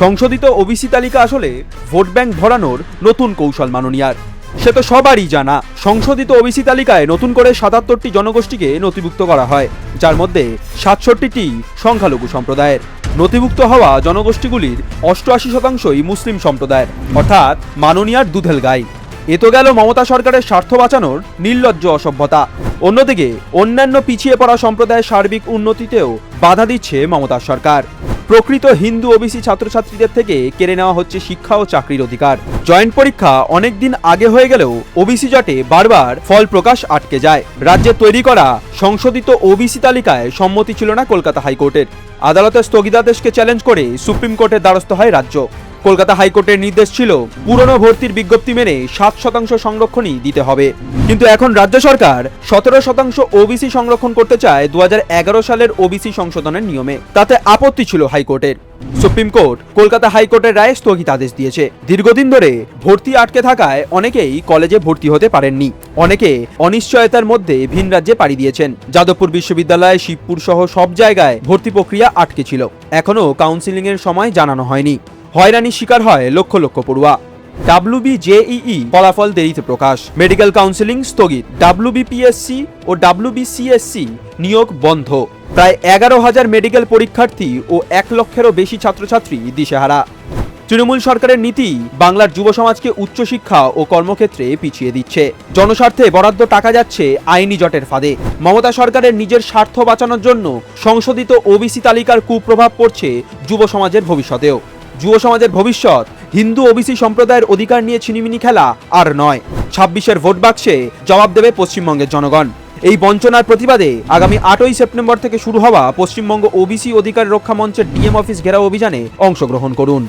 সংশোধিত ওবিসি তালিকা আসলে ভোট ব্যাংক ভরানোর নতুন কৌশল মাননীয়ার। সে তো সবারই জানা, সংশোধিত ওবিসি তালিকায় নতুন করে সাতাত্তরটি জনগোষ্ঠীকে নথিভুক্ত করা হয়, যার মধ্যে সাতষট্টিটি সংখ্যালঘু সম্প্রদায়ের। নথিভুক্ত হওয়া জনগোষ্ঠীগুলির অষ্টআশি শতাংশই মুসলিম সম্প্রদায়ের, অর্থাৎ মাননীয়ার দুধেল গাই এ তো গেল মমতা সরকারের স্বার্থ বাঁচানোর নির্লজ্জ অসভ্যতা। অন্যদিকে, অন্যান্য পিছিয়ে পড়া সম্প্রদায়ের সার্বিক উন্নতিতেও বাধা দিচ্ছে মমতা সরকার। প্রকৃত হিন্দু ওবিসি ছাত্রছাত্রীদের থেকে কেড়ে নেওয়া হচ্ছে শিক্ষা ও চাকরির অধিকার। জয়েন্ট পরীক্ষা অনেক দিন আগে হয়ে গেলেও ওবিসি জটে বারবার ফল প্রকাশ আটকে যায়। রাজ্যে তৈরি করা সংশোধিত ওবিসি তালিকায় সম্মতি ছিল না কলকাতা হাইকোর্টের। আদালতের স্থগিতাদেশকে চ্যালেঞ্জ করে সুপ্রিম কোর্টের দ্বারস্থ হয় রাজ্য। কলকাতা হাইকোর্টের নির্দেশ ছিল পুরনো ভর্তির বিজ্ঞপ্তি মেনে সাত শতাংশ সংরক্ষণই দিতে হবে। কিন্তু এখন রাজ্য সরকার সতেরো শতাংশ ওবিসি সংরক্ষণ করতে চায় দু হাজার এগারো সালের ওবিসি সংশোধনের নিয়মে। তাতে আপত্তি ছিল হাইকোর্টের। সুপ্রিম কোর্ট কলকাতা হাইকোর্টের রায়ে স্থগিতাদেশ দিয়েছে। দীর্ঘদিন ধরে ভর্তি আটকে থাকায় অনেকেই কলেজে ভর্তি হতে পারেননি। অনেকে অনিশ্চয়তার মধ্যে ভিন রাজ্যে পাড়ি দিয়েছেন। যাদবপুর বিশ্ববিদ্যালয়, শিবপুর সহ সব জায়গায় ভর্তি প্রক্রিয়া আটকে ছিল। এখনও কাউন্সিলিং এর সময় জানানো হয়নি। হয়রানির শিকার হয় লক্ষ লক্ষ পড়ুয়া। ডাব্লিউবিজেইই ফলাফল দেরিতে প্রকাশ। মেডিকেল কাউন্সিলিং স্থগিত। ডাব্লিউবিপিএসসি ও ডাব্লিউবিসিএসসি নিয়োগ বন্ধ। প্রায় এগারো হাজার মেডিকেল পরীক্ষার্থী ও এক লক্ষেরও বেশি ছাত্রছাত্রী দিশেহারা। তৃণমূল সরকারের নীতি বাংলার যুব সমাজকে উচ্চশিক্ষা ও কর্মক্ষেত্রে পিছিয়ে দিচ্ছে। জনস্বার্থে বরাদ্দ টাকা যাচ্ছে আইনি জটের ফাঁদে। মমতা সরকারের নিজের স্বার্থ বাঁচানোর জন্য সংশোধিত ওবিসি তালিকার কুপ্রভাব পড়ছে যুব সমাজের ভবিষ্যতেও। যুব সমাজের ভবিষ্যৎ, হিন্দু ওবিসি সম্প্রদায়ের অধিকার নিয়ে ছিনিমিনি খেলা আর নয়। ছাব্বিশের ভোট বাক্সে জবাব দেবে পশ্চিমবঙ্গের জনগণ। এই বঞ্চনার প্রতিবাদে আগামী আটই সেপ্টেম্বর থেকে শুরু হওয়া পশ্চিমবঙ্গ ওবিসি অধিকার রক্ষা মঞ্চের ডিএম অফিস ঘেরাও অভিযানে অংশগ্রহণ করুন।